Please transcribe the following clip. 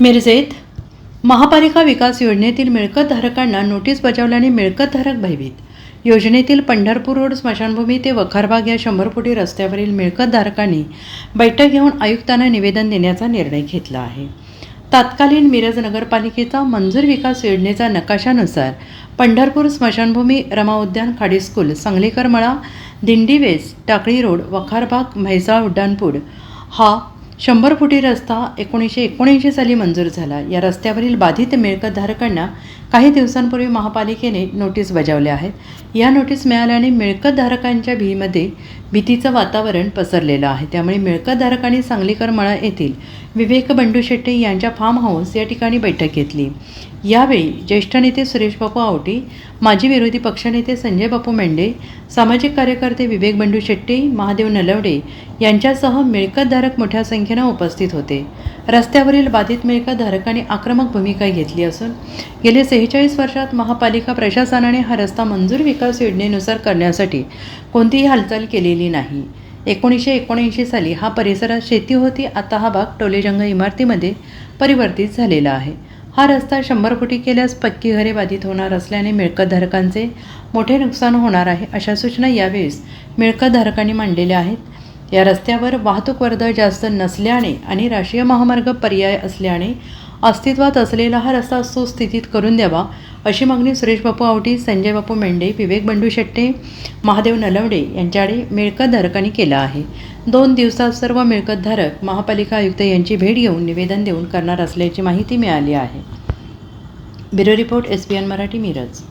मिरजेत महापालिका विकास योजनेतील मिळकतधारकांना नोटीस बजावल्याने मिळकतधारक भयभीत. योजनेतील पंढरपूर रोड स्मशानभूमी ते वखारबाग या शंभर फुटी रस्त्यावरील मिळकतधारकांनी बैठक घेऊन आयुक्तांना निवेदन देण्याचा निर्णय घेतला आहे. तात्कालीन मिरज नगरपालिकेचा मंजूर विकास योजनेचा नकाशानुसार पंढरपूर स्मशानभूमी रमा उद्यान खाडी स्कूल सांगलीकर मळा दिंडीवेस टाकळी रोड वखारबाग म्हैसाळ उड्डाणपूर हा शंभर फुटी रस्ता एकोणीसशे एकोणऐंशी साली मंजूर झाला. या रस्त्यावरील बाधित मिळकतधारकांना काही दिवसांपूर्वी महापालिकेने नोटीस बजावल्या आहेत. या नोटीस मिळाल्याने मिळकतधारकांच्या भीमध्ये भीतीचं वातावरण पसरलेलं आहे. त्यामुळे मिळकतधारकांनी सांगलीकर मळा येथील विवेक बंडू शेट्टे यांच्या फार्म हाऊस या ठिकाणी बैठक घेतली. यावेळी ज्येष्ठ नेते सुरेश बापू आवटी माजी विरोधी पक्षनेते संजय बापू मेंढे सामाजिक कार्यकर्ते विवेक बंडू शेट्टी महादेव नलवडे यांच्यासह मिळकतधारक मोठ्या संख्येनं उपस्थित होते. रस्त्यावरील बाधित मिळकतधारकांनी आक्रमक भूमिका घेतली असून गेले सेहेचाळीस वर्षात महापालिका प्रशासनाने हा रस्ता मंजूर विकास योजनेनुसार करण्यासाठी कोणतीही हालचाल केलेली नाही. एकोणीसशे एकोणऐंशी साली हा परिसरात शेती होती आता हा भाग टोलेजंग इमारतीमध्ये परिवर्तित झालेला आहे. हा रस्ता शंभर फुटी केल्यास पक्की घरे बाधित होणार असल्याने मिळकतधारकांचे मोठे नुकसान होणार आहे अशा सूचना यावेळेस मिळकतधारकांनी मांडलेल्या आहेत. या रस्त्यावर वाहतूक वर्दळ जास्त नसल्याने आणि राष्ट्रीय महामार्ग पर्याय असल्याने अस्तित्वात असलेला हा रस्ता सुस्थितीत करून द्यावा अशी मागणी सुरेश बापू आवटी संजय बापू मेंढे विवेक बंडू शेट्टे महादेव नलवडे यांच्याकडे मिळकतधारकांनी केला आहे. दोन दिवसात सर्व मिळकतधारक महापालिका आयुक्त यांची भेट घेऊन निवेदन देऊन करणार असल्याची माहिती मिळाली आहे. Bureau report S B N Marathi Miraj.